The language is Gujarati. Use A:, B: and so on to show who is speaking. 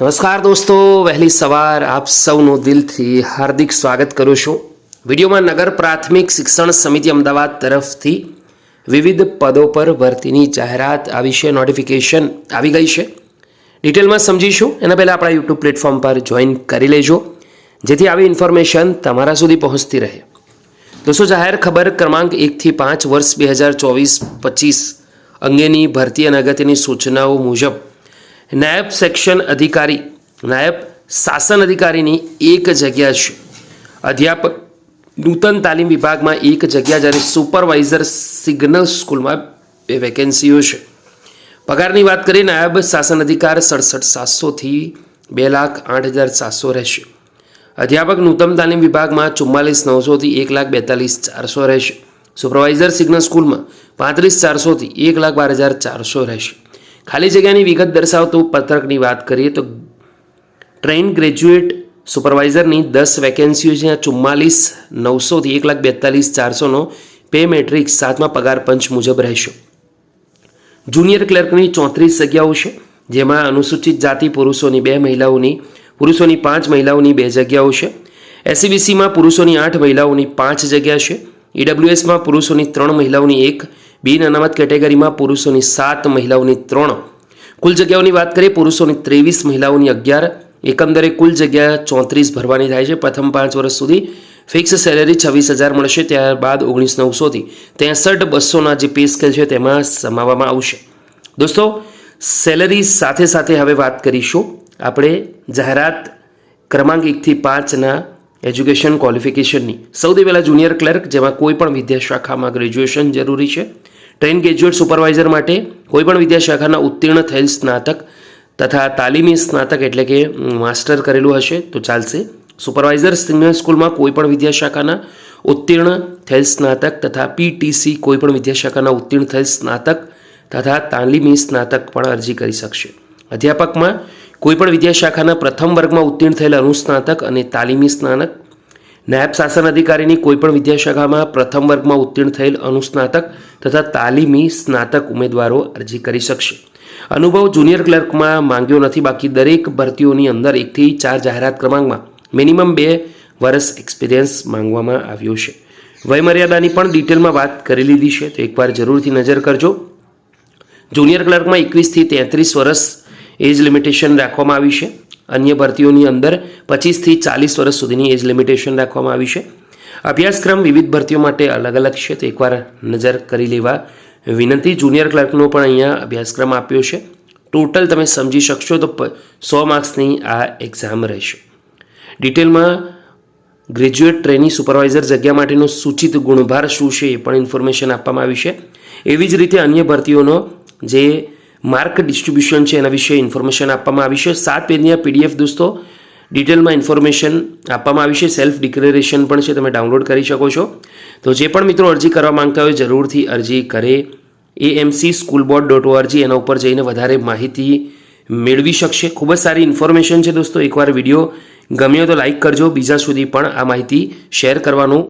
A: નમસ્કાર દોસ્તો, વહેલી સવાર આપ સૌનું દિલથી હાર્દિક સ્વાગત કરું છું. વિડીયોમાં નગર પ્રાથમિક શિક્ષણ સમિતિ અમદાવાદ તરફથી વિવિધ પદો પર ભરતીની જાહેરાત આવી છે નોટિફિકેશન આવી ગઈ છે. ડિટેલમાં સમજીશું. એના પહેલાં આપણા યુટ્યુબ પ્લેટફોર્મ પર જોઈન કરી લેજો, જેથી આવી ઇન્ફોર્મેશન તમારા સુધી પહોંચતી રહે. દોસ્તો, જાહેર ખબર ક્રમાંક એકથી પાંચ વર્ષ બે હજાર ચોવીસ પચીસ અંગેની ભરતી અને અગત્યની સૂચનાઓ મુજબ નાયબ સેક્શન અધિકારી, નાયબ શાસન અધિકારીની એક જગ્યા છે. અધ્યાપક નૂતન તાલીમ વિભાગમાં એક જગ્યા જ્યારે સુપરવાઇઝર સિગ્નલ સ્કૂલમાં બે વેકેન્સીઓ છે. પગારની વાત કરીએ, નાયબ શાસન અધિકાર સડસઠ સાતસોથી બે લાખ આઠ હજાર સાતસો રહેશે. અધ્યાપક નૂતન તાલીમ વિભાગમાં ચુમ્માલીસ નવસોથી એક લાખ બેતાલીસ ચારસો રહેશે. સુપરવાઇઝર સિગ્નલ સ્કૂલમાં પાંત્રીસ ચારસોથી એક લાખ બાર હજાર ચારસો રહેશે. ખાલી જગ્યાની વિગત દર્શાવતું પત્રકની વાત કરીએ તો ટ્રેન ગ્રેજ્યુએટ સુપરવાઇઝરની દસ વેકેન્સીઓ છે. ચુમ્માલીસ, નવસોથી એક લાખ બેતાલીસ, ચારસોનો પે મેટ્રિક્સ સાતમા પગાર પંચ મુજબ રહેશે. જુનિયર ક્લર્કની ચોત્રીસ જગ્યાઓ છે, જેમાં અનુસૂચિત જાતિ પુરુષોની બે મહિલાઓની, પુરુષોની પાંચ મહિલાઓની બે જગ્યાઓ છે. એસસીબીસીમાં પુરુષોની આઠ મહિલાઓની પાંચ જગ્યા છે. ઈડબ્લ્યુએસમાં પુરુષોની ત્રણ મહિલાઓની એક, બિન અનામત કેટેગરીમાં પુરુષોની સાત, મહિલાઓની ત્રણ. કુલ જગ્યાઓની વાત કરીએ, પુરુષોની ત્રેવીસ, મહિલાઓની અગિયાર. એકંદરે કુલ જગ્યા ચોત્રીસ ભરવાની થાય છે. પ્રથમ પાંચ વર્ષ સુધી ફિક્સ સેલેરી છવ્વીસ હજાર મળશે. ત્યારબાદ ઓગણીસ નવસોથી ત્રેસઠ બસોના જે પે સ્કેલ છે તેમાં સમાવવામાં આવશે. દોસ્તો, સેલરી સાથે સાથે હવે વાત કરીશું. આપણે જાહેરાત ક્રમાંક એકથી પાંચના એજ્યુકેશન ક્વોલિફિકેશનની સૌથી પહેલાં જુનિયર ક્લર્ક જેમાં કોઈ પણ વિદ્યાશાખામાં ગ્રેજ્યુએશન જરૂરી છે. ટ્રેન ગ્રેજ્યુએટ સુપરવાઇઝર માટે કોઈ પણ વિદ્યાશાખાના ઉત્તીર્ણ થયેલ સ્નાતક તથા તાલીમી સ્નાતક એટલે કે માસ્ટર કરેલું હશે તો ચાલશે. સુપરવાઇઝર સિનિયર સ્કૂલમાં કોઈ પણ વિદ્યાશાખાના ઉત્તીર્ણ થયેલ સ્નાતક તથા પીટીસી કોઈ પણ વિદ્યાશાખાના ઉત્તીર્ણ થયેલ સ્નાતક તથા તાલીમી સ્નાતક પણ અરજી કરી શકશે. અધ્યાપકમાં કોઈ પણ વિદ્યાશાખાના પ્રથમ વર્ગમાં ઉત્તીર્ણ થયેલ અનુસ્નાતક અને તાલીમી સ્નાતક, નાયબ શાસન અધિકારીની કોઈપણ વિદ્યાશાખામાં પ્રથમ વર્ગમાં ઉત્તીર્ણ થયેલ અનુસ્નાતક તથા તાલીમી સ્નાતક ઉમેદવારો અરજી કરી શકશે. અનુભવ જુનિયર ક્લર્કમાં માંગ્યો નથી, બાકી દરેક ભરતીઓની અંદર એકથી ચાર જાહેરાત ક્રમાંકમાં મિનિમમ બે વર્ષ એક્સપિરિયન્સ માંગવામાં આવ્યો છે. વયમર્યાદાની પણ ડિટેલમાં વાત કરી લીધી છે, તો એકવાર જરૂરથી નજર કરજો. જુનિયર ક્લર્કમાં એકવીસથી તેત્રીસ વર્ષ એજ લિમિટેશન રાખવામાં આવી છે. અન્ય ભરતીઓની અંદર પચીસથી ચાલીસ વર્ષ સુધીની એજ લિમિટેશન રાખવામાં આવી છે. અભ્યાસક્રમ વિવિધ ભરતીઓ માટે અલગ અલગ છે. તો એકવાર નજર કરી લેવા વિનંતી. જુનિયર ક્લર્કનો પણ અહીંયા અભ્યાસક્રમ આપ્યો છે. ટોટલ તમે સમજી શકશો તો સો માર્ક્સની આ એક્ઝામ રહેશે. ડિટેલમાં ગ્રેજ્યુએટ ટ્રેની સુપરવાઇઝર જગ્યા માટેનો સૂચિત ગુણભાર શું છે એ પણ ઇન્ફોર્મેશન આપવામાં આવી છે. એવી જ રીતે અન્ય ભરતીઓનો જે માર્ક ડિસ્ટ્રીબ્યુશન છે એના વિશે ઇન્ફોર્મેશન આપવામાં આવી છે. સાત પેજની આ પીડીએફ દોસ્તો, ડિટેલમાં ઇન્ફોર્મેશન આપવામાં આવી છે. સેલ્ફ ડિક્લેરેશન પણ છે, તમે ડાઉનલોડ કરી શકો છો. તો જે પણ મિત્રો અરજી કરવા માંગતા હોય, જરૂરથી અરજી કરે. AMC school board dot ORG એના ઉપર જઈને વધારે માહિતી મેળવી શકશે. ખૂબ જ સારી ઇન્ફોર્મેશન છે દોસ્તો. એકવાર વીડિયો ગમ્યો તો લાઇક કરજો. બીજા સુધી પણ આ માહિતી શેર કરવાનું